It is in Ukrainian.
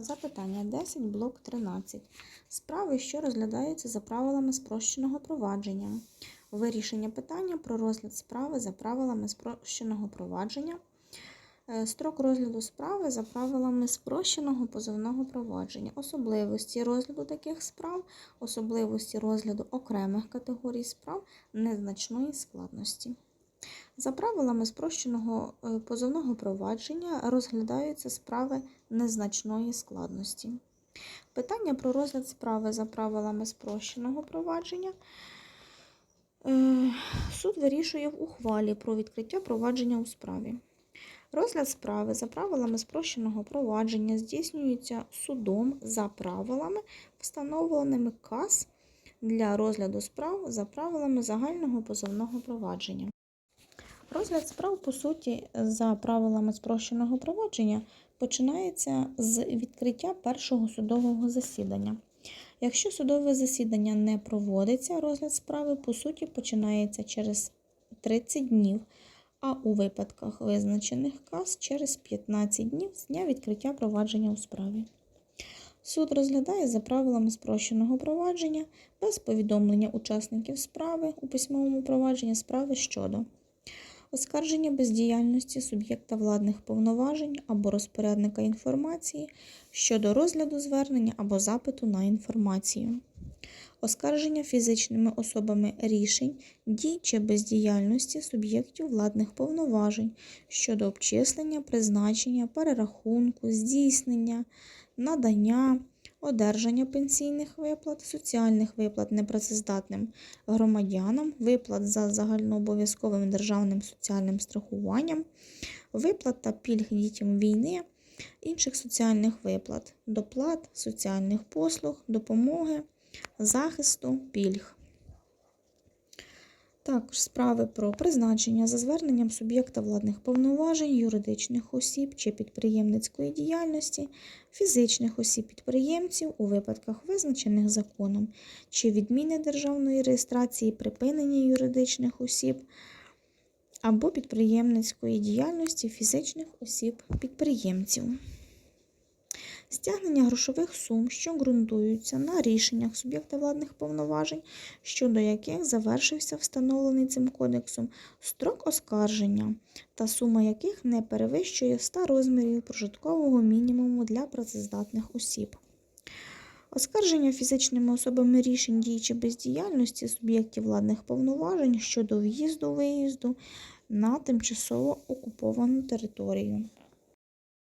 Запитання 10, блок 13. Справи, що розглядаються за правилами спрощеного провадження. Вирішення питання про розгляд справи за правилами спрощеного провадження. Е, Строк розгляду справи за правилами спрощеного позовного провадження. Особливості розгляду таких справ, особливості розгляду окремих категорій справ незначної складності. За правилами спрощеного е, позовного провадження розглядаються справи незначної складності. Питання про розгляд справи за правилами спрощеного провадження е, суд вирішує в ухвалі про відкриття провадження у справі. Розгляд справи за правилами спрощеного провадження здійснюється судом за правилами, встановленими КАС для розгляду справ за правилами загального позовного провадження. Розгляд справ, по суті, за правилами спрощеного провадження починається з відкриття першого судового засідання. Якщо судове засідання не проводиться, розгляд справи, по суті, починається через 30 днів, а у випадках визначених КАС через 15 днів з дня відкриття провадження у справі. Суд розглядає за правилами спрощеного провадження без повідомлення учасників справи у письмовому провадженні справи щодо оскарження бездіяльності суб'єкта владних повноважень або розпорядника інформації щодо розгляду звернення або запиту на інформацію, оскарження фізичними особами рішень, дій чи бездіяльності суб'єктів владних повноважень щодо обчислення, призначення, перерахунку, здійснення, надання одержання пенсійних виплат, соціальних виплат непрацездатним громадянам, виплат за загальнообов'язковим державним соціальним страхуванням, виплат та пільг дітям війни, інших соціальних виплат, доплат, соціальних послуг, допомоги, захисту, пільг. Також справи про призначення за зверненням суб'єкта владних повноважень, юридичних осіб чи підприємницької діяльності, фізичних осіб-підприємців у випадках, визначених законом, чи відміни державної реєстрації, припинення юридичних осіб або підприємницької діяльності фізичних осіб-підприємців. Стягнення грошових сум, що ґрунтуються на рішеннях суб'єкта владних повноважень, щодо яких завершився встановлений цим кодексом строк оскарження, та сума яких не перевищує 100 розмірів прожиткового мінімуму для працездатних осіб. Оскарження фізичними особами рішень дій чи бездіяльності суб'єктів владних повноважень щодо в'їзду-виїзду на тимчасово окуповану територію.